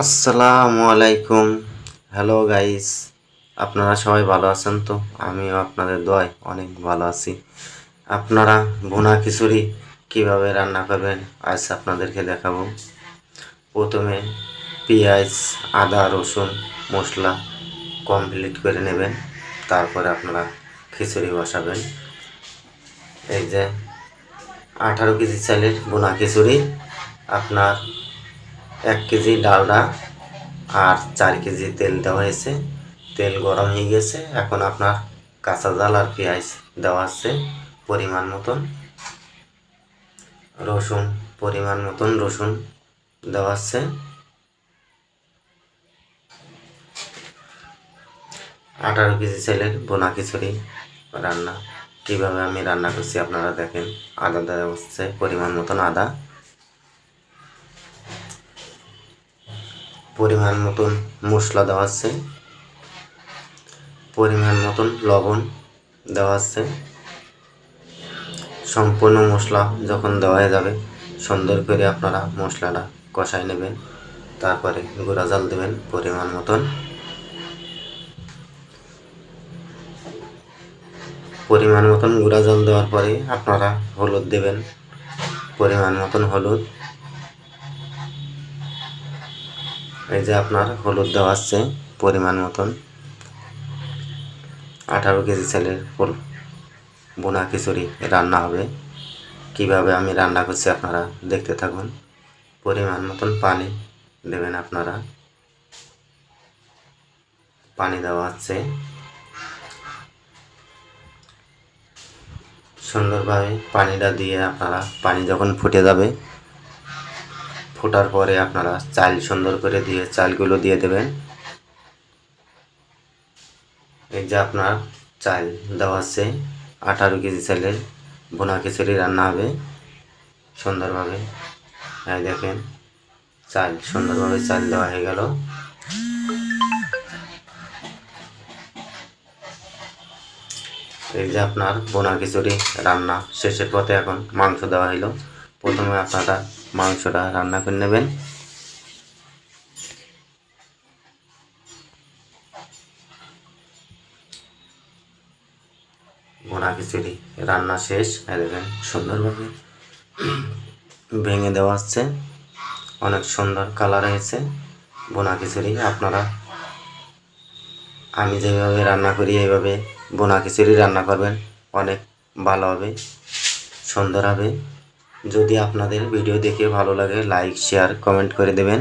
আসসালামু আলাইকুম hello guys আপনারা সবাই ভালো আছেন তো? আমিও আপনাদের দোয়ায় অনেক ভালো আছি। আপনারা ভুনা খিচুড়ি কীভাবে রান্না করবেন আজ আপনাদেরকে দেখাবো। প্রথমে পেঁয়াজ, আদা, রসুন, মশলা কমপ্লিট করে নেবেন। তারপরে আপনারা খিচুড়ি বসাবেন। এই যে আঠারো কেজি চালের বোনা খিচুড়ি। আপনার এক কেজি ডালডা আর চার কেজি তেল দেওয়া হয়েছে। তেল গরম হয়ে গেছে। এখন আপনার কাঁচা জাল আর পেঁয়াজ দেওয়া আছে পরিমাণ মতন। রসুন, পরিমাণ মতন রসুন দেওয়া আছে। আঠারো কেজি চাইলের বোনা খিচুড়ি রান্না। কীভাবে আমি রান্না করছি আপনারা দেখেন। আদা দেওয়া হচ্ছে পরিমাণ মতন আদা। পরিমাণ মতন মশলা দেওয়া আছে। পরিমাণ মতন লবণ দেওয়া আছে। সম্পূর্ণ মশলা যখন দেওয়া যাবে, সুন্দর করে আপনারা মশলাটা কষাই নেবেন। তারপরে গুঁড়া জল দেবেন পরিমাণ মতন। পরিমাণ মতন গুঁড়া জল দেওয়ার পরে আপনারা হলুদ দেবেন। পরিমাণ মতন হলুদ। এই যে আপনার হলুদ দেওয়া আছে পরিমাণ মতন। আঠারো কেজি চালের ফুল, বোনা খিচুড়ি রান্না হবে। কীভাবে আমি রান্না করছি আপনারা দেখতে থাকুন। পরিমাণ মতন পানি দেবেন আপনারা। পানি দেওয়া হচ্ছে সুন্দরভাবে পানিটা দিয়ে আপনারা পানি যখন ফুটে যাবে ফোটার পরে আপনারা চাল সুন্দর করে দিয়ে চালগুলো দিয়ে দেবেন। এই যে আপনার চাল দেওয়া আছে, আঠারো কেজি চালের বোনা খিচুড়ি রান্না হবে সুন্দরভাবে। এই দেখেন, চাল সুন্দরভাবে চাল দেওয়া হয়ে গেল। এই যে আপনার বোনা খিচুড়ি রান্না শেষের পথে এখন মাংস দেওয়া হলো প্রথমে আপনারা মাংসটা রান্না করে নেবেন। বোনা খিচুড়ি রান্না শেষ দেখেন সুন্দরভাবে ভেঙে দেওয়া হচ্ছে অনেক সুন্দর কালার হয়েছে। বোনা খিচুড়ি আপনারা আমি যেভাবে রান্না করি, এইভাবে বোনা খিচুড়ি রান্না করবেন। অনেক ভালো হবে, সুন্দর হবে। যদি আপনাদের ভিডিও দেখে ভালো লাগে লাইক শেয়ার কমেন্ট করে দেবেন।